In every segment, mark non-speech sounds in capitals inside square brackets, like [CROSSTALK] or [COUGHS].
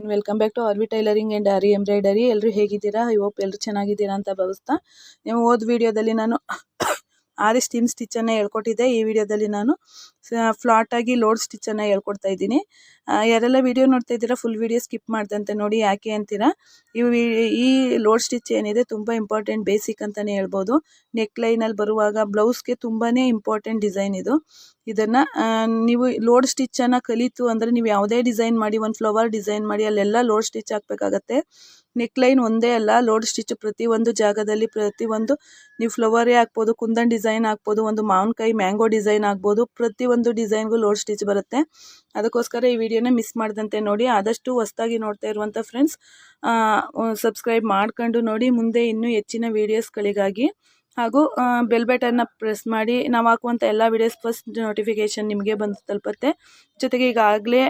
And welcome back to R V tailoring and aari embroidery ಎಲ್ಲರೂ ಹೇಗಿದ್ದೀರಾ? I hope ಎಲ್ಲರೂ ಚೆನ್ನಾಗಿದ್ದೀರಾ ಅಂತ ಭಾವಿಸ್ತಾ. ನೀವು ಹೋದ ವಿಡಿಯೋದಲ್ಲಿ ನಾನು [COUGHS] ಆರಿ ಸ್ಟೀಮ್ ಸ್ಟಿಚ್ಚನ್ನು ಹೇಳ್ಕೊಟ್ಟಿದ್ದೆ. ಈ ವಿಡಿಯೋದಲ್ಲಿ ನಾನು ಫ್ಲಾಟಾಗಿ ಲೋಡ್ ಸ್ಟಿಚ್ಚನ್ನು ಹೇಳ್ಕೊಡ್ತಾ ಇದ್ದೀನಿ. ಯಾರೆಲ್ಲ ವಿಡಿಯೋ ನೋಡ್ತಾ ಇದ್ದೀರಾ ಫುಲ್ ವಿಡಿಯೋ ಸ್ಕಿಪ್ ಮಾಡ್ದಂತೆ ನೋಡಿ ಯಾಕೆ ಅಂತೀರಾ? ಈ ಈ ಲೋಡ್ ಸ್ಟಿಚ್ ಏನಿದೆ ತುಂಬ ಇಂಪಾರ್ಟೆಂಟ್ ಬೇಸಿಕ್ ಅಂತಲೇ ಹೇಳ್ಬೋದು. ನೆಕ್ ಲೈನಲ್ಲಿ ಬರುವಾಗ ಬ್ಲೌಸ್ಗೆ ತುಂಬಾ ಇಂಪಾರ್ಟೆಂಟ್ ಡಿಸೈನ್ ಇದು. ಇದನ್ನು ನೀವು ಲೋಡ್ ಸ್ಟಿಚ್ಚನ್ನು ಕಲಿತು ಅಂದರೆ ನೀವು ಯಾವುದೇ ಡಿಸೈನ್ ಮಾಡಿ, ಒಂದು ಫ್ಲವರ್ ಡಿಸೈನ್ ಮಾಡಿ, ಅಲ್ಲೆಲ್ಲ ಲೋಡ್ ಸ್ಟಿಚ್ ಹಾಕಬೇಕಾಗತ್ತೆ. ನೆಕ್ ಲೈನ್ ಒಂದೇ ಅಲ್ಲ, ಲೋಡ್ ಸ್ಟಿಚ್ ಪ್ರತಿಯೊಂದು ಜಾಗದಲ್ಲಿ ಪ್ರತಿಯೊಂದು ನೀವು ಫ್ಲವರೇ ಹಾಕ್ಬೋದು, ಕುಂದನ್ ಡಿಸೈನ್ ಹಾಕ್ಬೋದು, ಒಂದು ಮಾವಿನಕಾಯಿ ಮ್ಯಾಂಗೋ ಡಿಸೈನ್ ಆಗ್ಬೋದು ಪ್ರತಿಯೊಂದು ಡಿಸೈನ್ಗೂ ಲೋಡ್ ಸ್ಟಿಚ್ ಬರುತ್ತೆ. ಅದಕ್ಕೋಸ್ಕರ ಈ ವಿಡಿಯೋನ ಮಿಸ್ ಮಾಡ್ದಂತೆ ನೋಡಿ. ಆದಷ್ಟು ಹೊಸ್ದಾಗಿ ನೋಡ್ತಾ ಇರುವಂಥ ಫ್ರೆಂಡ್ಸ್ ಸಬ್ಸ್ಕ್ರೈಬ್ ಮಾಡ್ಕೊಂಡು ನೋಡಿ. ಮುಂದೆ ಇನ್ನೂ ಹೆಚ್ಚಿನ ವೀಡಿಯೋಸ್ಗಳಿಗಾಗಿ ಹಾಗೂ ಬೆಲ್ ಬಟನ್ನ ಪ್ರೆಸ್ ಮಾಡಿ, ನಾವು ಹಾಕುವಂಥ ಎಲ್ಲ ವೀಡಿಯೋಸ್ ಫಸ್ಟ್ ನೋಟಿಫಿಕೇಷನ್ ನಿಮಗೆ ಬಂದು ತಲುಪುತ್ತೆ. ಜೊತೆಗೆ ಈಗಾಗಲೇ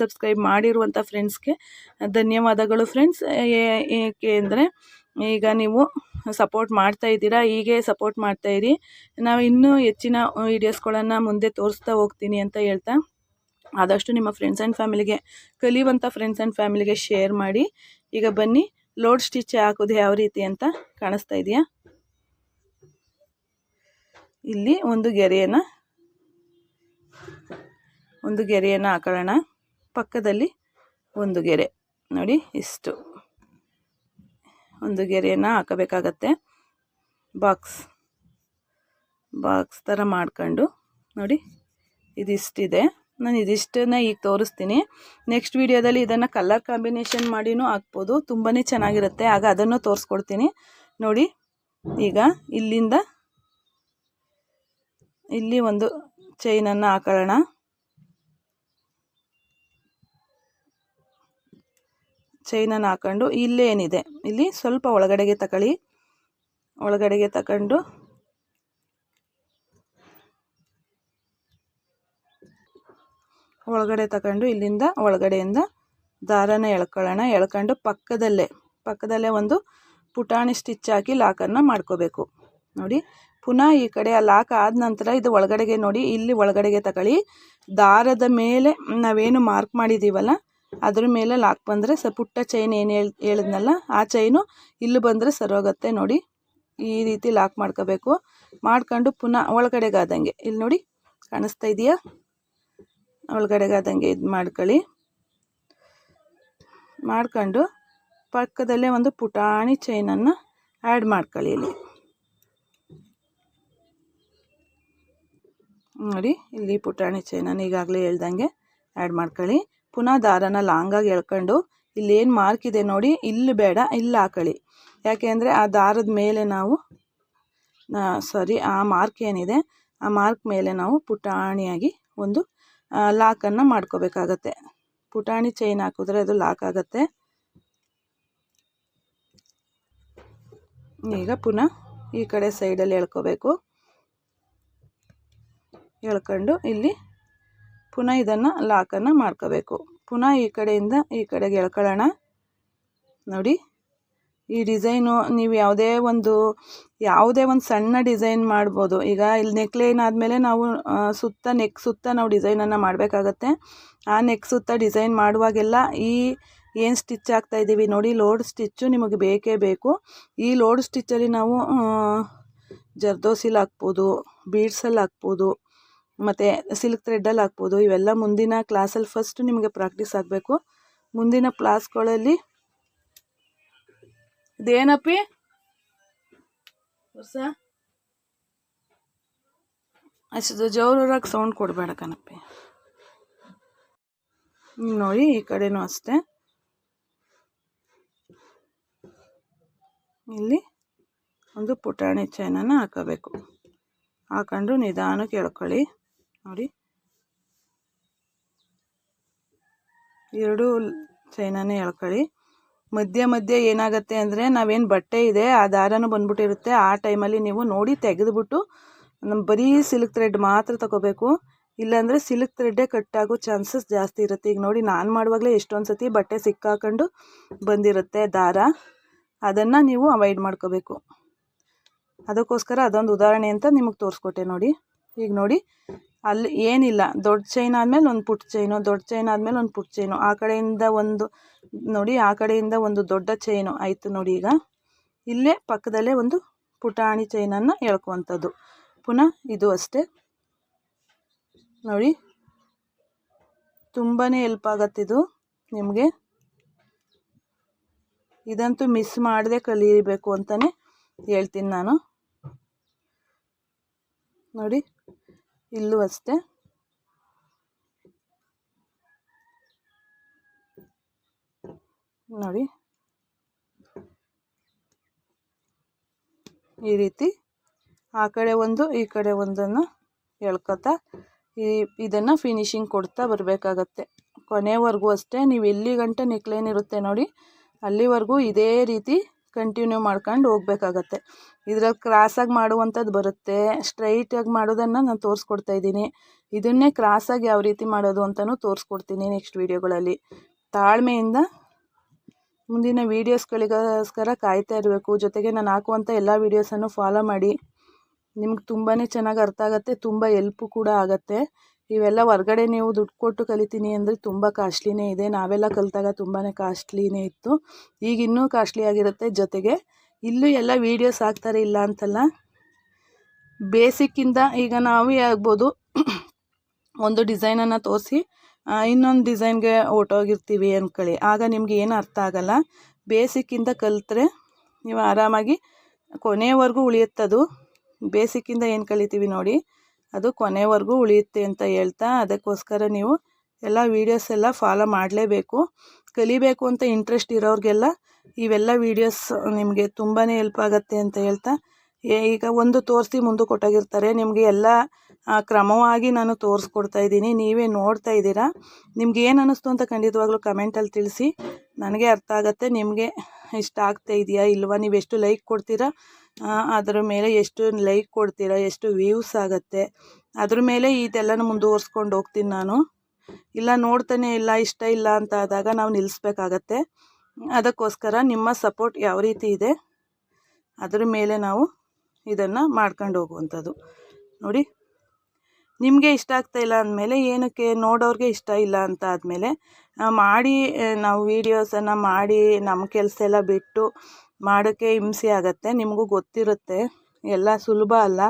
ಸಬ್ಸ್ಕ್ರೈಬ್ ಮಾಡಿರುವಂಥ ಫ್ರೆಂಡ್ಸ್ಗೆ ಧನ್ಯವಾದಗಳು ಫ್ರೆಂಡ್ಸ್ ಏಕೆ ಅಂದರೆ, ಈಗ ನೀವು ಸಪೋರ್ಟ್ ಮಾಡ್ತಾ ಇದ್ದೀರಾ, ಹೀಗೆ ಸಪೋರ್ಟ್ ಮಾಡ್ತಾಯಿರಿ ನಾವು ಇನ್ನೂ ಹೆಚ್ಚಿನ ವೀಡಿಯೋಸ್ಗಳನ್ನು ಮುಂದೆ ತೋರಿಸ್ತಾ ಹೋಗ್ತೀನಿ ಅಂತ ಹೇಳ್ತಾ, ಆದಷ್ಟು ನಿಮ್ಮ ಫ್ರೆಂಡ್ಸ್ ಆ್ಯಂಡ್ ಫ್ಯಾಮಿಲಿಗೆ ಕಲಿಯುವಂಥ ಫ್ರೆಂಡ್ಸ್ ಆ್ಯಂಡ್ ಫ್ಯಾಮಿಲಿಗೆ ಶೇರ್ ಮಾಡಿ. ಈಗ ಬನ್ನಿ ಲೋಡ್ ಸ್ಟಿಚ್ ಹಾಕೋದು ಯಾವ ರೀತಿ ಅಂತ ಕಾಣಿಸ್ತಾ ಇದೆಯಾ? ಇಲ್ಲಿ ಒಂದು ಗೆರೆಯನ್ನು ಒಂದು ಗೆರೆಯನ್ನು ಹಾಕೊಳ್ಳೋಣ ಪಕ್ಕದಲ್ಲಿ ಒಂದು ಗೆರೆ. ನೋಡಿ, ಇಷ್ಟು. ಒಂದು ಗೆರೆಯನ್ನು ಹಾಕಬೇಕಾಗತ್ತೆ. ಬಾಕ್ಸ್ ಬಾಕ್ಸ್ ಥರ ಮಾಡ್ಕೊಂಡು. ನೋಡಿ, ಇದಿಷ್ಟಿದೆ. ನಾನು ಇದಿಷ್ಟನ್ನು ಈಗ ತೋರಿಸ್ತೀನಿ. ನೆಕ್ಸ್ಟ್ ವಿಡಿಯೋದಲ್ಲಿ ಇದನ್ನು ಕಲರ್ ಕಾಂಬಿನೇಷನ್ ಮಾಡಿನೂ ಹಾಕ್ಬೋದು. ತುಂಬಾ ಚೆನ್ನಾಗಿರುತ್ತೆ. ಆಗ ಅದನ್ನು ತೋರಿಸ್ಕೊಡ್ತೀನಿ. ನೋಡಿ, ಈಗ ಇಲ್ಲಿಂದ ಇಲ್ಲಿ ಒಂದು ಚೈನನ್ನು ಹಾಕೊಳ್ಳೋಣ ಚೈನನ್ನು ಹಾಕೊಂಡು ಇಲ್ಲೇನಿದೆ ಇಲ್ಲಿ ಸ್ವಲ್ಪ ಒಳಗಡೆಗೆ ತಗೊಳ್ಳಿ. ಒಳಗಡೆಗೆ ತಗೊಂಡು ಒಳಗಡೆ ತಗೊಂಡು ಇಲ್ಲಿಂದ ಒಳಗಡೆಯಿಂದ ದಾರನ ಎಳ್ಕೊಳ್ಳೋಣ. ಎಳ್ಕೊಂಡು ಪಕ್ಕದಲ್ಲೇ ಪಕ್ಕದಲ್ಲೇ ಒಂದು ಪುಟಾಣಿ ಸ್ಟಿಚ್ ಹಾಕಿ ಲಾಕನ್ನು ಮಾಡ್ಕೋಬೇಕು. ನೋಡಿ. ಪುನಃ ಈ ಕಡೆ ಆ ಲಾಕ್ ಆದ ನಂತರ ಇದು ಒಳಗಡೆಗೆ ನೋಡಿ, ಇಲ್ಲಿ ಒಳಗಡೆಗೆ ತಗೊಳ್ಳಿ. ದಾರದ ಮೇಲೆ ನಾವೇನು ಮಾರ್ಕ್ ಮಾಡಿದ್ದೀವಲ್ಲ ಅದ್ರ ಮೇಲೆ ಲಾಕ್ ಬಂದರೆ ಸ ಪುಟ್ಟ ಚೈನ್ ಏನು ಹೇಳಿ, ಹೇಳಿದ್ನಲ್ಲ, ಆ ಚೈನು ಇಲ್ಲಿ ಬಂದರೆ ಸರೋಗುತ್ತೆ ನೋಡಿ. ಈ ರೀತಿ ಲಾಕ್ ಮಾಡ್ಕೋಬೇಕು. ಮಾಡ್ಕೊಂಡು ಪುನಃ ಒಳಗಡೆಗಾದಂಗೆ, ಇಲ್ಲಿ ನೋಡಿ, ಕಾಣಿಸ್ತಾ ಇದೆಯಾ? ಒಳಗಡೆಗಾದಂಗೆ ಇದು ಮಾಡ್ಕೊಳ್ಳಿ. ಮಾಡ್ಕೊಂಡು ಪಕ್ಕದಲ್ಲೇ ಒಂದು ಪುಟಾಣಿ ಚೈನನ್ನು ಆ್ಯಡ್ ಮಾಡ್ಕೊಳ್ಳಿ ಇಲ್ಲಿ. ನೋಡಿ, ಇಲ್ಲಿ ಪುಟಾಣಿ ಚೈನನ್ನು ಈಗಾಗಲೇ ಹೇಳ್ದಂಗೆ ಆ್ಯಡ್ ಮಾಡ್ಕೊಳ್ಳಿ. ಪುನಃ ದಾರನ ಲಾಂಗಾಗಿ ಎಳ್ಕೊಂಡು ಇಲ್ಲೇನು ಮಾರ್ಕ್ ಇದೆ ನೋಡಿ, ಇಲ್ಲಿ ಬೇಡ, ಇಲ್ಲಿ ಹಾಕೊಳ್ಳಿ. ಯಾಕೆ ಅಂದರೆ ಆ ದಾರದ ಮೇಲೆ ನಾವು ಸಾರಿ ಆ ಮಾರ್ಕ್ ಏನಿದೆ, ಆ ಮಾರ್ಕ್ ಮೇಲೆ ನಾವು ಪುಟಾಣಿಯಾಗಿ ಒಂದು ಲಾಕನ್ನು ಮಾಡ್ಕೋಬೇಕಾಗತ್ತೆ. ಪುಟಾಣಿ ಚೈನ್ ಹಾಕಿದ್ರೆ ಅದು ಲಾಕ್ ಆಗುತ್ತೆ. ಈಗ ಪುನಃ ಈ ಕಡೆ ಸೈಡಲ್ಲಿ ಎಳ್ಕೋಬೇಕು. ಎಳ್ಕೊಂಡು ಇಲ್ಲಿ ಪುನಃ ಇದನ್ನು ಲಾಕನ್ನು ಮಾಡ್ಕೋಬೇಕು. ಪುನಃ ಈ ಕಡೆಯಿಂದ ಈ ಕಡೆಗೆ ಎಳ್ಕೊಳ್ಳೋಣ. ನೋಡಿ, ಈ ಡಿಸೈನು ನೀವು ಯಾವುದೇ ಒಂದು ಯಾವುದೇ ಒಂದು ಸಣ್ಣ ಡಿಸೈನ್ ಮಾಡ್ಬೋದು. ಈಗ ಇಲ್ಲಿ ನೆಕ್ಲೇನ್ ಆದಮೇಲೆ ನಾವು ಸುತ್ತ ನೆಕ್ ಸುತ್ತ ನಾವು ಡಿಸೈನನ್ನು ಮಾಡಬೇಕಾಗತ್ತೆ. ಆ ನೆಕ್ ಸುತ್ತ ಡಿಸೈನ್ ಮಾಡುವಾಗೆಲ್ಲ ಈ ಏನು ಸ್ಟಿಚ್ ಹಾಕ್ತಾ ಇದ್ದೀವಿ ನೋಡಿ ಲೋಡ್ ಸ್ಟಿಚ್ಚು ನಿಮಗೆ ಬೇಕೇ ಬೇಕು. ಈ ಲೋಡ್ ಸ್ಟಿಚ್ಚಲ್ಲಿ ನಾವು ಜರ್ದೋಸಿಲ್ ಹಾಕ್ಬೋದು ಬೀಡ್ಸಲ್ಲಿ ಹಾಕ್ಬೋದು. ಮತ್ತು ಸಿಲ್ಕ್ ಥ್ರೆಡ್ಡಲ್ಲಿ ಹಾಕ್ಬೋದು. ಇವೆಲ್ಲ ಮುಂದಿನ ಕ್ಲಾಸಲ್ಲಿ ಫಸ್ಟ್ ನಿಮಗೆ ಪ್ರಾಕ್ಟೀಸ್ ಆಗಬೇಕು. ಮುಂದಿನ ಕ್ಲಾಸ್ಗಳಲ್ಲಿ ಇದೇನಪ್ಪಿ? ಹೊಸ ಅಷ್ಟು ಜೋರಾಗಿ ಸೌಂಡ್ ಕೊಡಬೇಡ ಕಣಪ್ಪಿ. ನೋಡಿ ಈ ಕಡೆನೂ ಅಷ್ಟೇ. ಇಲ್ಲಿ ಒಂದು ಪುಟಾಣಿ ಚೈನನ್ನು ಹಾಕಬೇಕು. ಹಾಕೊಂಡು ನಿಧಾನಕ್ಕೆ ಎಳ್ಕೊಳ್ಳಿ ನೋಡಿ. ಎರಡು ಚೈನಾನೇ ಎಳ್ಕೊಳ್ಳಿ ಮಧ್ಯೆ ಮಧ್ಯೆ ಏನಾಗುತ್ತೆ ಅಂದರೆ ನಾವೇನು ಬಟ್ಟೆ ಇದೆ, ಆ ದಾರನೂ ಬಂದ್ಬಿಟ್ಟಿರುತ್ತೆ. ಆ ಟೈಮಲ್ಲಿ ನೀವು ನೋಡಿ ತೆಗೆದುಬಿಟ್ಟು ನಮ್ಮ ಬರೀ ಸಿಲ್ಕ್ ಥ್ರೆಡ್ ಮಾತ್ರ ತಗೋಬೇಕು. ಇಲ್ಲಾಂದರೆ ಸಿಲ್ಕ್ ಥ್ರೆಡ್ಡೇ ಕಟ್ಟಾಗೋ ಚಾನ್ಸಸ್ ಜಾಸ್ತಿ ಇರುತ್ತೆ. ಈಗ ನೋಡಿ ನಾನು ಮಾಡುವಾಗಲೇ ಎಷ್ಟೊಂದು ಸತಿ ಬಟ್ಟೆ ಸಿಕ್ಕಾಕೊಂಡು ಬಂದಿರುತ್ತೆ ದಾರ. ಅದನ್ನು ನೀವು ಅವಾಯ್ಡ್ ಮಾಡ್ಕೋಬೇಕು. ಅದಕ್ಕೋಸ್ಕರ ಅದೊಂದು ಉದಾಹರಣೆ ಅಂತ ನಿಮಗೆ ತೋರಿಸ್ಕೊಟ್ಟೆ ನೋಡಿ. ಈಗ ನೋಡಿ ಅಲ್ಲಿ ಏನಿಲ್ಲ. ದೊಡ್ಡ ಚೈನ್ ಆದಮೇಲೆ ಒಂದು ಪುಟ್ಟ ಚೈನು ದೊಡ್ಡ ಚೈನ್ ಆದಮೇಲೆ ಒಂದು ಪುಟ್ಟ ಚೈನು ಆ ಕಡೆಯಿಂದ ಒಂದು, ನೋಡಿ, ಆ ಕಡೆಯಿಂದ ಒಂದು ದೊಡ್ಡ ಚೈನು ಆಯಿತು ನೋಡಿ ಈಗ. ಇಲ್ಲೇ ಪಕ್ಕದಲ್ಲೇ ಒಂದು ಪುಟಾಣಿ ಚೈನನ್ನು ಎಳ್ಕೊವಂಥದ್ದು. ಪುನಃ ಇದು ಅಷ್ಟೇ. ನೋಡಿ ತುಂಬಾ ಹೆಲ್ಪ್ ಆಗತ್ತಿದು ನಿಮಗೆ. ಇದಂತೂ ಮಿಸ್ ಮಾಡದೆ ಕಲಿಯಬೇಕು ಅಂತಲೇ ಹೇಳ್ತೀನಿ ನಾನು. ನೋಡಿ ಇಲ್ಲೂ ಅಷ್ಟೇ. ನೋಡಿ. ಈ ರೀತಿ ಆ ಕಡೆ ಒಂದು, ಈ ಕಡೆ ಒಂದನ್ನು ಎಳ್ಕೊತಾ ಈ ಇದನ್ನು ಫಿನಿಶಿಂಗ್ ಕೊಡ್ತಾ ಬರಬೇಕಾಗತ್ತೆ. ಕೊನೆವರೆಗೂ ಅಷ್ಟೇ, ನೀವು ಎಲ್ಲಿ ಗಂಟೆ ನೆಕ್ಲೇನ್ ಇರುತ್ತೆ ನೋಡಿ, ಅಲ್ಲಿವರೆಗೂ ಇದೇ ರೀತಿ ಕಂಟಿನ್ಯೂ ಮಾಡ್ಕೊಂಡು ಹೋಗ್ಬೇಕಾಗತ್ತೆ. ಇದ್ರಲ್ಲಿ ಕ್ರಾಸಾಗಿ ಮಾಡುವಂಥದ್ದು ಬರುತ್ತೆ. ಸ್ಟ್ರೈಟಾಗಿ ಮಾಡೋದನ್ನು ನಾನು ತೋರಿಸ್ಕೊಡ್ತಾ ಇದ್ದೀನಿ. ಇದನ್ನೇ ಕ್ರಾಸಾಗಿ ಯಾವ ರೀತಿ ಮಾಡೋದು ಅಂತಲೂ ತೋರಿಸ್ಕೊಡ್ತೀನಿ ನೆಕ್ಸ್ಟ್ ವೀಡಿಯೋಗಳಲ್ಲಿ ತಾಳ್ಮೆಯಿಂದ ಮುಂದಿನ ವೀಡಿಯೋಸ್ಗಳಿಗೋಸ್ಕರ ಕಾಯ್ತಾ ಇರಬೇಕು. ಜೊತೆಗೆ ನಾನು ಹಾಕುವಂಥ ಎಲ್ಲ ವೀಡಿಯೋಸನ್ನು ಫಾಲೋ ಮಾಡಿ. ನಿಮ್ಗೆ ತುಂಬಾ ಚೆನ್ನಾಗಿ ಅರ್ಥ ಆಗುತ್ತೆ. ತುಂಬ ಎಲ್ಪು ಕೂಡ ಆಗುತ್ತೆ. ಇವೆಲ್ಲ ಹೊರ್ಗಡೆ ನೀವು ದುಡ್ಡು ಕೊಟ್ಟು ಕಲಿತೀನಿ ಅಂದರೆ ತುಂಬ ಕಾಸ್ಟ್ಲಿನೇ ಇದೆ. ನಾವೆಲ್ಲ ಕಲಿತಾಗ ತುಂಬಾ ಕಾಸ್ಟ್ಲಿನೇ ಇತ್ತು. ಈಗ ಇನ್ನೂ ಕಾಸ್ಟ್ಲಿ ಆಗಿರುತ್ತೆ. ಜೊತೆಗೆ ಇಲ್ಲೂ ಎಲ್ಲ ವೀಡಿಯೋಸ್ ಹಾಕ್ತಾರೆ ಇಲ್ಲ ಅಂತಲ್ಲ. ಬೇಸಿಕ್ಕಿಂದ ಈಗ ನಾವೇ ಆಗ್ಬೋದು. ಒಂದು ಡಿಸೈನನ್ನು ತೋರಿಸಿ ಇನ್ನೊಂದು ಡಿಸೈನ್ಗೆ ಹೊರ್ಟೋಗಿರ್ತೀವಿ ಅಂದ್ಕೊಳ್ಳಿ ಆಗ ನಿಮ್ಗೆ ಏನು ಅರ್ಥ ಆಗಲ್ಲ. ಬೇಸಿಕ್ಕಿಂದ ಕಲಿತ್ರೆ ನೀವು ಆರಾಮಾಗಿ ಕೊನೆವರೆಗೂ ಉಳಿಯುತ್ತದು. ಬೇಸಿಕ್ಕಿಂದ ಏನು ಕಲಿತೀವಿ ನೋಡಿ. ಅದು ಕೊನೆವರೆಗೂ ಉಳಿಯುತ್ತೆ ಅಂತ ಹೇಳ್ತಾ ಅದಕ್ಕೋಸ್ಕರ ನೀವು ಎಲ್ಲ ವೀಡಿಯೋಸ್ ಎಲ್ಲ ಫಾಲೋ ಮಾಡಲೇಬೇಕು. ಕಲಿಬೇಕು ಅಂತ ಇಂಟ್ರೆಸ್ಟ್ ಇರೋರಿಗೆಲ್ಲ ಇವೆಲ್ಲ ವೀಡಿಯೋಸ್ ನಿಮಗೆ ತುಂಬಾ ಹೆಲ್ಪ್ ಆಗುತ್ತೆ ಅಂತ ಹೇಳ್ತಾ. ಈಗ ಒಂದು ತೋರಿಸಿ ಮುಂದೆ ಕೊಟ್ಟಾಗಿರ್ತಾರೆ. ನಿಮಗೆ ಎಲ್ಲ ಕ್ರಮವಾಗಿ ನಾನು ತೋರಿಸ್ಕೊಡ್ತಾ ಇದ್ದೀನಿ. ನೀವೇ ನೋಡ್ತಾ ಇದ್ದೀರಾ. ನಿಮ್ಗೆ ಏನು ಅನ್ನಿಸ್ತು ಅಂತ ಖಂಡಿತವಾಗ್ಲೂ ಕಮೆಂಟಲ್ಲಿ ತಿಳಿಸಿ. ನನಗೆ ಅರ್ಥ ಆಗುತ್ತೆ. ನಿಮಗೆ ಇಷ್ಟ ಆಗ್ತಾ ಇದೆಯಾ ಇಲ್ವಾ? ನೀವು ಎಷ್ಟು ಲೈಕ್ ಕೊಡ್ತೀರಾ? ಅದರ ಮೇಲೆ ಎಷ್ಟು ಲೈಕ್ ಕೊಡ್ತೀರಾ, ಎಷ್ಟು ವ್ಯೂಸ್ ಆಗುತ್ತೆ, ಅದ್ರ ಮೇಲೆ ಇದೆಲ್ಲನೂ ಮುಂದುವರ್ಸ್ಕೊಂಡು ಹೋಗ್ತೀನಿ ನಾನು. ಇಲ್ಲ ನೋಡ್ತಾನೆ ಇಲ್ಲ, ಇಷ್ಟ ಇಲ್ಲ ಅಂತ ಆದಾಗ ನಾವು ನಿಲ್ಲಿಸ್ಬೇಕಾಗತ್ತೆ ಅದಕ್ಕೋಸ್ಕರ ನಿಮ್ಮ ಸಪೋರ್ಟ್ ಯಾವ ರೀತಿ ಇದೆ, ಅದ್ರ ಮೇಲೆ ನಾವು ಇದನ್ನು ಮಾಡ್ಕೊಂಡು ಹೋಗುವಂಥದ್ದು. ನೋಡಿ, ನಿಮಗೆ ಇಷ್ಟ ಆಗ್ತಾ ಇಲ್ಲ ಅಂದಮೇಲೆ ಏನಕ್ಕೆ ನೋಡೋರಿಗೆ ಇಷ್ಟ ಇಲ್ಲ ಅಂತ ಆದಮೇಲೆ ಮಾಡಿ ನಾವು ವೀಡಿಯೋಸನ್ನು ಮಾಡಿ ನಮ್ಮ ಕೆಲಸ ಎಲ್ಲ ಬಿಟ್ಟು ಮಾಡೋಕ್ಕೆ ಹಿಂಸೆ ಆಗತ್ತೆ, ನಿಮಗೂ ಗೊತ್ತಿರುತ್ತೆ. ಎಲ್ಲ ಸುಲಭ ಅಲ್ಲ.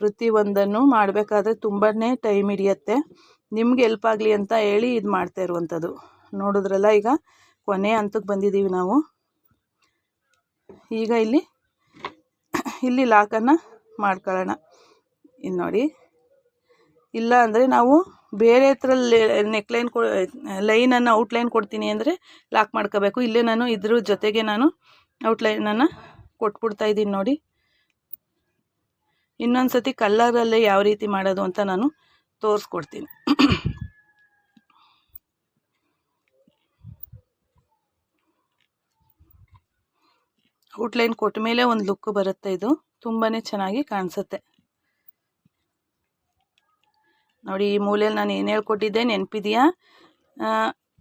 ಪ್ರತಿಯೊಂದನ್ನು ಮಾಡಬೇಕಾದ್ರೆ ತುಂಬಾ ಟೈಮ್ ಹಿಡಿಯುತ್ತೆ. ನಿಮ್ಗೆ ಎಲ್ಪ್ ಆಗಲಿ ಅಂತ ಹೇಳಿ ಇದು ಮಾಡ್ತಾ ಇರುವಂಥದ್ದು. ನೋಡಿದ್ರಲ್ಲ ಈಗ? ಕೊನೆ ಹಂತಕ್ಕೆ ಬಂದಿದ್ದೀವಿ ನಾವು. ಈಗ ಇಲ್ಲಿ ಇಲ್ಲಿ ಲಾಕನ್ನು ಮಾಡ್ಕೊಳ್ಳೋಣ. ಇಲ್ಲಿ ನೋಡಿ. ಇಲ್ಲ ಅಂದರೆ ನಾವು ಬೇರೆ ಥರ ನೆಕ್ಲೈನ್ ಕೊ ಲೈನನ್ನು ಔಟ್ಲೈನ್ ಕೊಡ್ತೀನಿ ಅಂದರೆ ಲಾಕ್ ಮಾಡ್ಕೋಬೇಕು. ಇಲ್ಲೇ ನಾನು ಇದ್ರ ಜೊತೆಗೆ ನಾನು ಔಟ್ಲೈನನ್ನು ಕೊಟ್ಬಿಡ್ತಾ ಇದ್ದೀನಿ ನೋಡಿ. ಇನ್ನೊಂದು ಸತಿ ಕಲ್ಲರಲ್ಲೇ ಯಾವ ರೀತಿ ಮಾಡೋದು ಅಂತ ನಾನು ತೋರಿಸ್ಕೊಡ್ತೀನಿ. ಔಟ್ಲೈನ್ ಕೊಟ್ಟ ಮೇಲೆ ಒಂದು ಲುಕ್ ಬರುತ್ತೆ ಇದು. ತುಂಬಾ ಚೆನ್ನಾಗಿ ಕಾಣಿಸುತ್ತೆ. ನೋಡಿ, ಈ ಮೂಲೆಯಲ್ಲಿ ನಾನು ಏನು ಹೇಳ್ಕೊಟ್ಟಿದ್ದೆ ನೆನಪಿದೆಯಾ?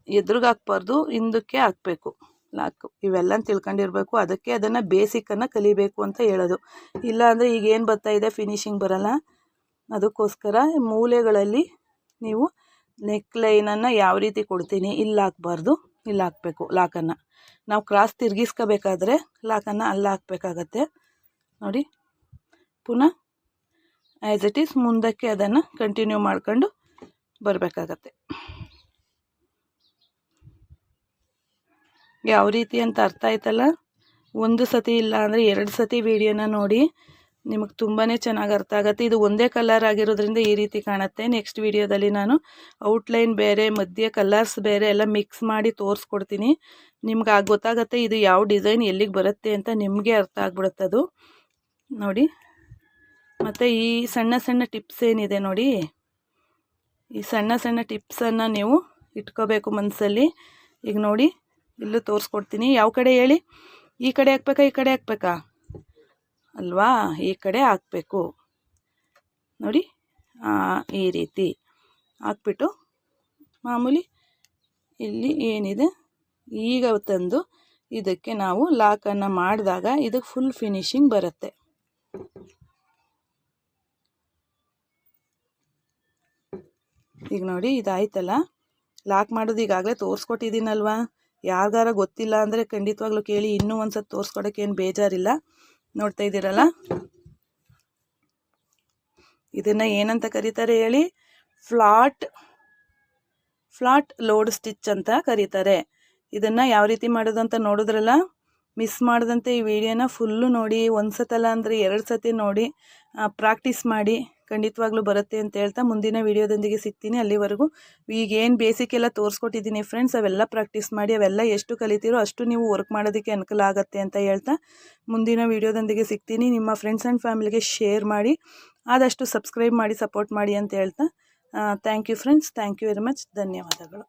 ಎದುರುಗಾಕ್ಬಾರ್ದು ಹಿಂದಕ್ಕೆ ಹಾಕಬೇಕು. ಲಾಕು ಇವೆಲ್ಲ ತಿಳ್ಕೊಂಡಿರ್ಬೇಕು. ಅದಕ್ಕೆ ಅದನ್ನು ಬೇಸಿಕ್ಕನ್ನು ಕಲಿಬೇಕು ಅಂತ ಹೇಳೋದು. ಇಲ್ಲ ಅಂದರೆ ಈಗ ಏನು ಬರ್ತಾ ಇದೆ? ಫಿನಿಶಿಂಗ್ ಬರಲ್ಲ. ಅದಕ್ಕೋಸ್ಕರ ಮೂಲೆಗಳಲ್ಲಿ ನೀವು ನೆಕ್ ಲೈನನ್ನು ಯಾವ ರೀತಿ ಕೊಡ್ತೀನಿ? ಇಲ್ಲಿ ಹಾಕ್ಬಾರ್ದು. ಇಲ್ಲಿ ಹಾಕಬೇಕು. ಲಾಕನ್ನು ನಾವು ಕ್ರಾಸ್ ತಿರುಗಿಸ್ಕೋಬೇಕಾದ್ರೆ ಲಾಕನ್ನು ಅಲ್ಲಿ ಹಾಕ್ಬೇಕಾಗತ್ತೆ. ನೋಡಿ. ಪುನಃ ಆ್ಯಸ್ ಇಟ್ ಈಸ್ ಮುಂದಕ್ಕೆ ಅದನ್ನು ಕಂಟಿನ್ಯೂ ಮಾಡ್ಕೊಂಡು ಬರಬೇಕಾಗತ್ತೆ. ಯಾವ ರೀತಿ ಅಂತ ಅರ್ಥ ಆಯ್ತಲ್ಲ? ಒಂದು ಸತಿ ಇಲ್ಲ ಅಂದರೆ ಎರಡು ಸತಿ ವೀಡಿಯೋನ ನೋಡಿ. ನಿಮಗೆ ತುಂಬಾ ಚೆನ್ನಾಗಿ ಅರ್ಥ ಆಗುತ್ತೆ. ಇದು ಒಂದೇ ಕಲರ್ ಆಗಿರೋದ್ರಿಂದ ಈ ರೀತಿ ಕಾಣುತ್ತೆ. ನೆಕ್ಸ್ಟ್ ವಿಡಿಯೋದಲ್ಲಿ ನಾನು ಔಟ್ಲೈನ್ ಬೇರೆ, ಮಧ್ಯೆ ಕಲರ್ಸ್ ಬೇರೆ ಎಲ್ಲ ಮಿಕ್ಸ್ ಮಾಡಿ ತೋರಿಸ್ಕೊಡ್ತೀನಿ. ನಿಮ್ಗೆ ಆಗ ಗೊತ್ತಾಗುತ್ತೆ ಇದು ಯಾವ ಡಿಸೈನ್ ಎಲ್ಲಿಗೆ ಬರುತ್ತೆ ಅಂತ ನಿಮಗೆ ಅರ್ಥ ಆಗ್ಬಿಡುತ್ತೆ ಅದು. ನೋಡಿ. ಮತ್ತು ಈ ಸಣ್ಣ ಸಣ್ಣ ಟಿಪ್ಸ್ ಏನಿದೆ ನೋಡಿ. ಈ ಸಣ್ಣ ಸಣ್ಣ ಟಿಪ್ಸನ್ನು ನೀವು ಇಟ್ಕೋಬೇಕು ಮನಸ್ಸಲ್ಲಿ ಈಗ ನೋಡಿ. ಇಲ್ಲೂ ತೋರಿಸ್ಕೊಡ್ತೀನಿ. ಯಾವ ಕಡೆ ಹೇಳಿ? ಈ ಕಡೆ ಹಾಕ್ಬೇಕಾ, ಈ ಕಡೆ ಹಾಕ್ಬೇಕಾ? ಅಲ್ವಾ? ಈ ಕಡೆ ಹಾಕಬೇಕು. ನೋಡಿ ಈ ರೀತಿ ಹಾಕ್ಬಿಟ್ಟು ಮಾಮೂಲಿ ಇಲ್ಲಿ ಏನಿದೆ? ಈಗ ತಂದು ಇದಕ್ಕೆ ನಾವು ಲಾಕನ್ನು ಮಾಡಿದಾಗ ಇದಕ್ಕೆ ಫುಲ್ ಫಿನಿಶಿಂಗ್ ಬರುತ್ತೆ. ಈಗ ನೋಡಿ, ಇದಾಯ್ತಲ್ಲ? ಲಾಕ್ ಮಾಡೋದು ಈಗಾಗಲೇ ತೋರಿಸ್ಕೊಟ್ಟಿದ್ದೀನಲ್ವಾ? ಯಾರಿಗಾರ ಗೊತ್ತಿಲ್ಲ ಅಂದರೆ ಖಂಡಿತವಾಗ್ಲೂ ಕೇಳಿ. ಇನ್ನೂ ಒಂದು ಸತಿ ಏನು ಬೇಜಾರಿಲ್ಲ. ನೋಡ್ತಾ ಇದ್ದೀರಲ್ಲ? ಇದನ್ನು ಏನಂತ ಕರೀತಾರೆ ಹೇಳಿ? ಫ್ಲಾಟ್ ಫ್ಲಾಟ್ ಲೋಡ್ ಸ್ಟಿಚ್ ಅಂತ ಕರೀತಾರೆ. ಇದನ್ನು ಯಾವ ರೀತಿ ಮಾಡೋದು ಅಂತ ನೋಡಿದ್ರಲ್ಲ? ಮಿಸ್ ಮಾಡದಂತೆ ಈ ವಿಡಿಯೋನ ಫುಲ್ಲು ನೋಡಿ, ಒಂದು ಸತಲ್ಲ ಅಂದರೆ ಎರಡು ಸತಿ ನೋಡಿ ಪ್ರಾಕ್ಟೀಸ್ ಮಾಡಿ, ಖಂಡಿತವಾಗ್ಲೂ ಬರುತ್ತೆ ಅಂತ ಹೇಳ್ತಾ ಮುಂದಿನ ವಿಡಿಯೋದೊಂದಿಗೆ ಸಿಗ್ತೀನಿ. ಅಲ್ಲಿವರೆಗೂ ಈಗೇನು ಬೇಸಿಕ್ ಎಲ್ಲ ತೋರಿಸ್ಕೊಟ್ಟಿದ್ದೀನಿ ಫ್ರೆಂಡ್ಸ್ ಅವೆಲ್ಲ ಪ್ರಾಕ್ಟೀಸ್ ಮಾಡಿ, ಅವೆಲ್ಲ ಎಷ್ಟು ಕಲಿತೀರೋ ಅಷ್ಟು ನೀವು ವರ್ಕ್ ಮಾಡೋದಕ್ಕೆ ಅನುಕೂಲ ಆಗುತ್ತೆ ಅಂತ ಹೇಳ್ತಾ ಮುಂದಿನ ವಿಡಿಯೋದೊಂದಿಗೆ ಸಿಗ್ತೀನಿ. ನಿಮ್ಮ ಫ್ರೆಂಡ್ಸ್ ಆ್ಯಂಡ್ ಫ್ಯಾಮಿಲಿಗೆ ಶೇರ್ ಮಾಡಿ, ಆದಷ್ಟು ಸಬ್ಸ್ಕ್ರೈಬ್ ಮಾಡಿ ಸಪೋರ್ಟ್ ಮಾಡಿ ಅಂತ ಹೇಳ್ತಾ thank you friends thank you very much ಧನ್ಯವಾದಗಳು.